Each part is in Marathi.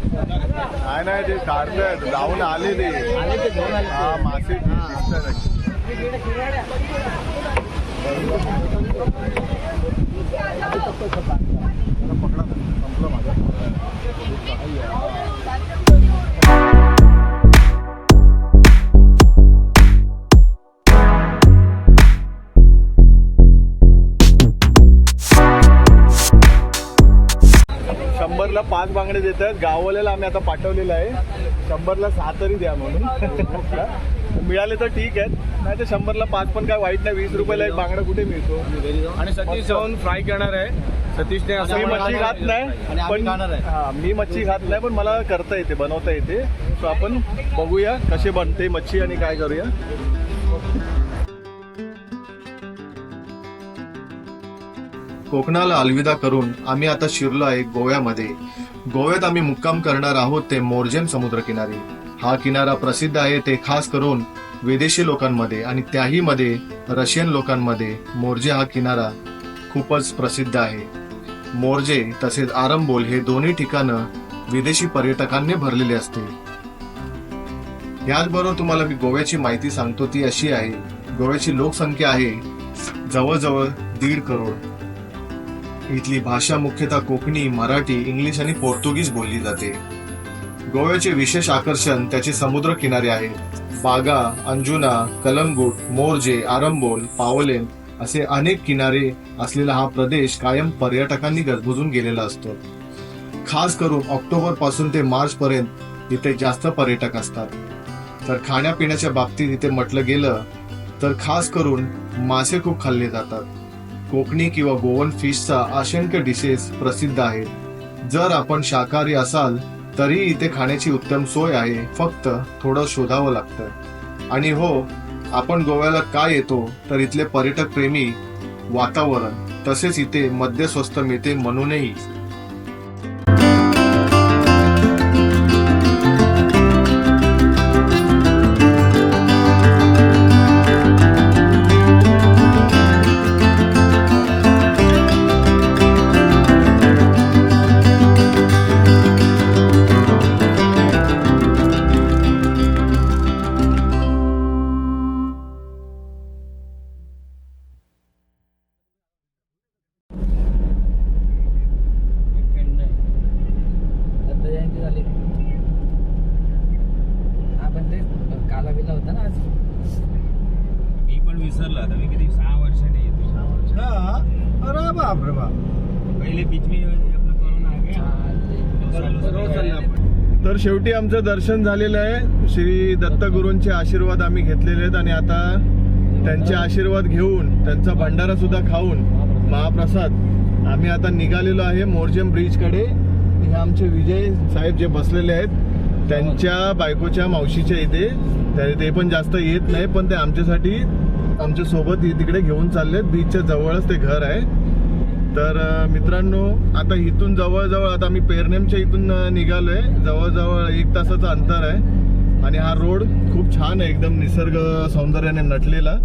काय नाही ते काढतायत जाऊन आले ते. हा मासे पकडा. संपलं माझं. शंभरला पाच बांगडे देत आहेत गाववाल्याला आम्ही आता पाठवलेलं आहे. शंभरला सहा तरी द्या म्हणून. मिळाले तर ठीक आहेत. नाही तर शंभरला पाच पण काय वाईट नाही. वीस रुपयाला एक बांगडा कुठे मिळतो? आणि सतीश जाऊन फ्राय करणार आहे. सतीशने मी असं मच्छी खात नाही पण. हा मी मच्छी खात नाही पण मला करता येते बनवता येते. सो आपण बघूया कसे बनते मच्छी आणि काय करूया. कोकणाला अलविदा करून आम्ही आता शिरलो आहे गोव्यामध्ये. गोव्यात आम्ही मुक्काम करणार आहोत ते मोर्जेम समुद्रकिनारी. हा किनारा प्रसिद्ध आहे ते खास करून विदेशी लोकांमध्ये आणि त्याही मध्ये रशियन लोकांमध्ये मोर्जे हा किनारा खूपच प्रसिद्ध आहे. मोर्जे तसेच आरंबोल हे दोन्ही ठिकाणं विदेशी पर्यटकांनी भरलेले असते. याचबरोबर तुम्हाला मी गोव्याची माहिती सांगतो ती अशी आहे गोव्याची लोकसंख्या आहे जवळजवळ दीड करोड. इथली भाषा मुख्यतः कोकणी मराठी इंग्लिश आणि पोर्तुगीज बोलली जाते. गोव्याचे विशेष आकर्षण त्याचे समुद्र किनारे आहेत बागा अंजुना कलंगूट मोर्जे आरंबोल पावलेम असे अनेक किनारे असलेला हा प्रदेश कायम पर्यटकांनी गजबजून गेलेला असतो. खास करून ऑक्टोबरपासून ते मार्च पर्यंत इथे जास्त पर्यटक असतात. तर खाण्यापिण्याच्या बाबतीत इथे म्हटलं गेलं तर खास करून मासे खूप खाल्ले जातात. कोकणी किंवा गोवन फिशचा असंख्य डिशेस प्रसिद्ध आहेत. जर आपण शाकाहारी असाल तरी इथे खाण्याची उत्तम सोय आहे. फक्त थोडं शोधावं लागतं. आणि हो आपण गोव्याला का येतो तर इथले पर्यटक प्रेमी वातावरण. तसेच इथे मद्य स्वस्त मिळते म्हणूनही. बिला होता ना आज. मी पण विसरलो आता मी किती सहा वर्षाने येतो. अरे बापरे बाप. पहिले बीच मी आपलं करून. तर शेवटी आमचं दर्शन झालेलं आहे. श्री दत्तगुरूंचे आशीर्वाद आम्ही घेतलेले आहेत आणि आता त्यांचे आशीर्वाद घेऊन त्यांचा भंडारा सुद्धा खाऊन महाप्रसाद. आम्ही आता निघालेलो आहे मोर्जेम ब्रिजकडे हे आमचे विजय साहेब जे बसलेले आहेत त्यांच्या बायकोच्या मावशीच्या इथे त्या- ते पण जास्त येत नाही पण ते आमच्यासाठी आमच्यासोबत तिकडे घेऊन चालले बीचच्या जवळच ते घर आहे. तर मित्रांनो आता इथून जवळजवळ आता आम्ही पेरनेमच्या इथून निघालो निघालोय. जवळजवळ एक तासाचं अंतर आहे. आणि हा रोड खूप छान आहे एकदम निसर्ग सौंदर्याने नटलेला.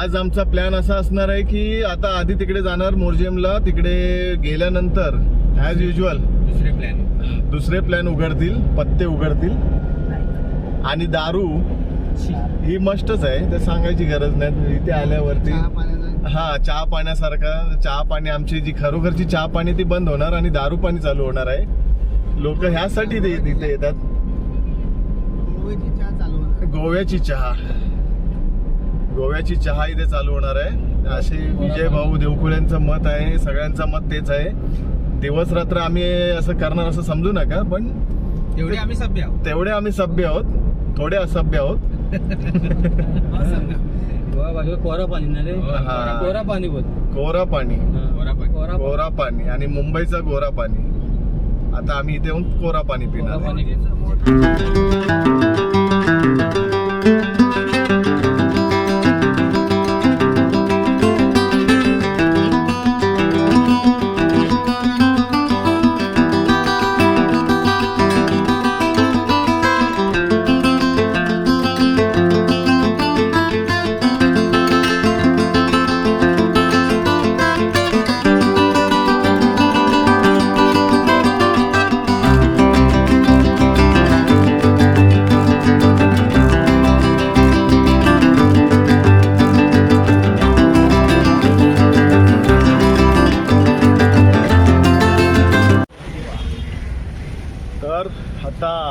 आज आमचा प्लॅन असा असणार आहे की आता आधी तिकडे जाणार मोरजेमला तिकडे गेल्यानंतर ॲज युजल दुसरे प्लॅन दुसरे प्लॅन उघडतील पत्ते उघडतील. आणि दारू ही मस्टच आहे ते सांगायची गरज नाही. इथे आल्यावरती हा चहा पाण्यासारखा चहा पाणी आमची जी खरोखरची चहा पाणी ती बंद होणार आणि दारू पाणी चालू होणार आहे. लोक ह्यासाठी ते तिथे येतात. गोव्याची चहा गोव्याची चहा. इथे चालू होणार आहे. असे विजय भाऊ देवकुळ्यांचं मत आहे सगळ्यांचं मत तेच आहे. दिवस रात्र आम्ही असं करणार असं समजू नका पण तेवढे आम्ही सभ्य आहोत. तेवढे आम्ही सभ्य आहोत थोडे असभ्य आहोत. कोरा पाणी ना रे? हा. कोरा पाणी बोल. कोरा पाणी. कोरा पाणी. कोरा कोरा पाणी आणि मुंबईचं गोरा पाणी. आता आम्ही इथे येऊन कोरा पाणी कोरा पिणार पाणी.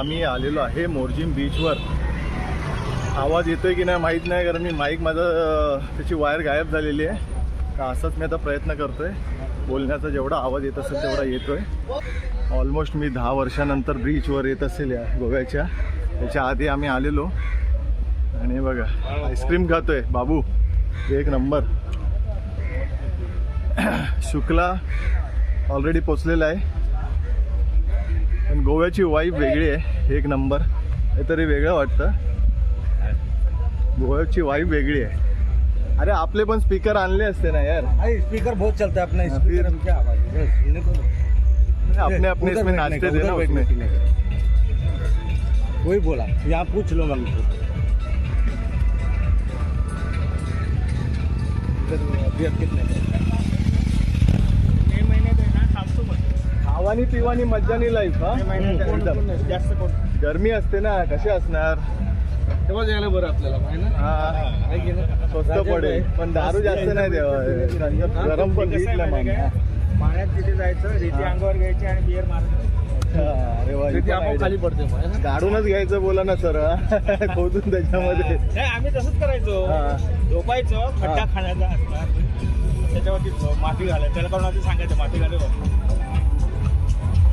आम्ही आलेलो आहे मोरजिम बीचवर. आवाज येतोय की नाही माहीत नाही कारण मी माईक माझं त्याची वायर गायब झालेली आहे. का असंच मी आता प्रयत्न करतोय. बोलण्याचा जेवढा आवाज येत असेल तेवढा येतोय. ऑलमोस्ट मी दहा वर्षानंतर बीचवर येत असेल या गोव्याच्या. त्याच्या आधी आम्ही आलेलो. आणि बघा आईस्क्रीम खातोय. बाबू एक नंबर. शुक्ला ऑलरेडी पोचलेला आहे. पण गोव्याची वाईफ वेगळी आहे. एक नंबर. काहीतरी वेगळं वाटतं. गोव्याची वाईफ वेगळी आहे. अरे आपले पण स्पीकर आणले असते ना यार. स्पीकर बहुत चलता है अपना हाँ, फिर- स्पीकर है? अपने अपने इसमें नाचते थे ना उसमें। वही बोला यहाँ पूछ लो मैं अभी अब कितने का है? मे महिन्यात आहे ना थांबतो पण खावानी पिवानी मज्जानी लाईफ हा? एकदम. जास्त कोण गरमी असते ना कसे असणार? तेव्हा जायला बरं आपल्याला माहिती ना? हा? स्वस्त राजा पडेल. भाई, पण दारू जास्त नाही द्यावा गरम पण ते कसं आहे माहिती? पाण्यात तिथे जायचं रेती हा. अंगावर घ्यायची आणि बिअर मारायचं. अरे वा, ही तिथे पण आपण idea. खाली पडते माहिती ना? काढूनच घ्यायचं बोला ना सर खोदून त्याच्यामध्ये. नाही, आम्ही तसंच करायचो. हा. झोपायचो खड्डा हा. खाण्याचा असणार. त्याच्यावरती माती घालायचं त्याला कोण आधी सांगायचं माती घालू.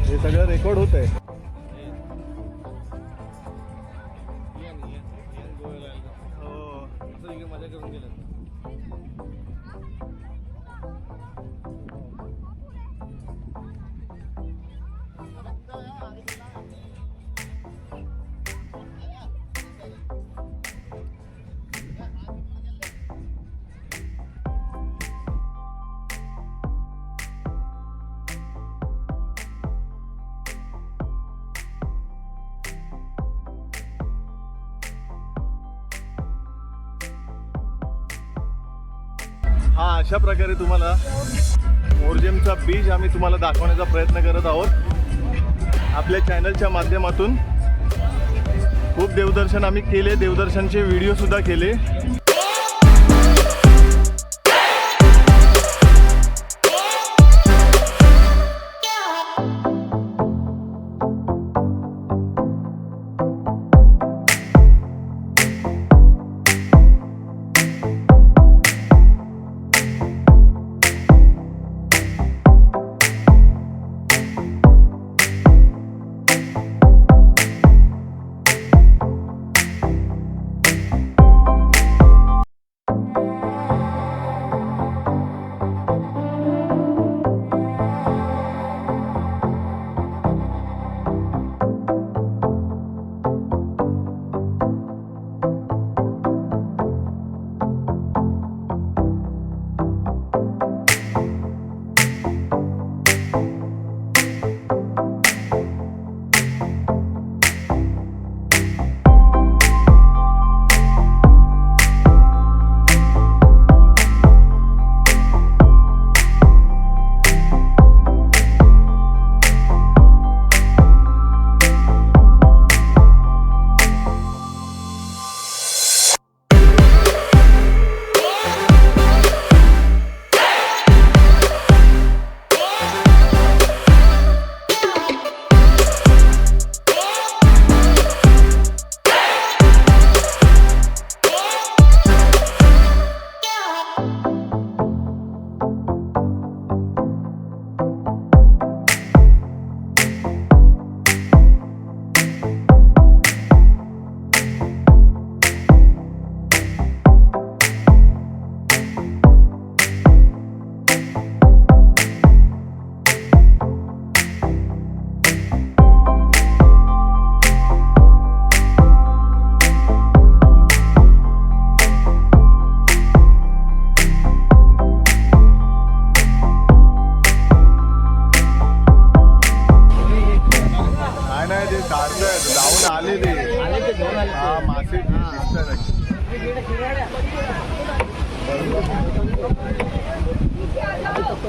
हे सगळं रेकॉर्ड होत आहे हा अशा प्रकारे तुम्हाला मोरजेमचा बीच आम्ही तुम्हाला दाखवण्याचा प्रयत्न करत आहोत. आपल्या चॅनलच्या माध्यमातून खूप देवदर्शन आम्ही केले देवदर्शनचे व्हिडिओ सुद्धा केले.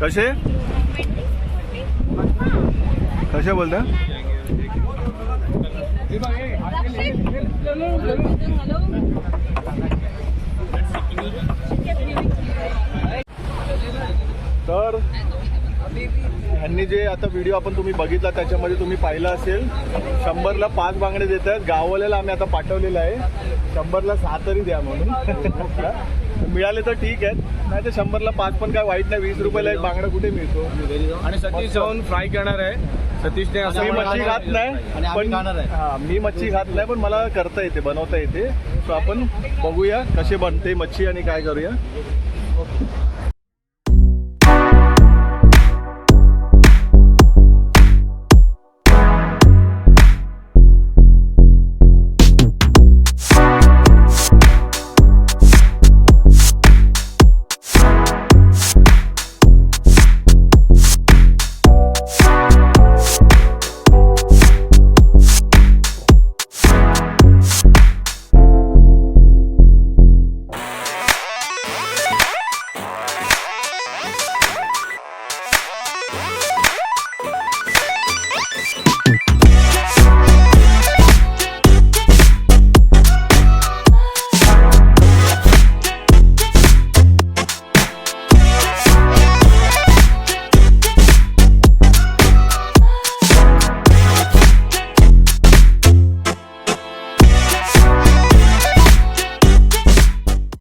कसे कसे बोलता ह्यांनी जे आता व्हिडिओ आपण तुम्ही बघितला त्याच्यामध्ये तुम्ही पाहिलं असेल शंभरला पाच बांगडे देत आहेत. गाववाल्याला आम्ही आता पाठवलेलं आहे. शंभरला सहा तरी द्या म्हणून. मिळाले तर ठीक आहेत. नाही तर शंभरला पाच पण काय वाईट नाही. वीस रुपयाला एक बांगडा कुठे मिळतो? आणि सतीश जाऊन फ्राय करणार आहे. सतीशने मी असं मच्छी खात आणि नाही पण. हा मी मच्छी खात नाही पण मला करता येते बनवता येते. सो आपण बघूया कसे बनते मच्छी आणि काय करूया.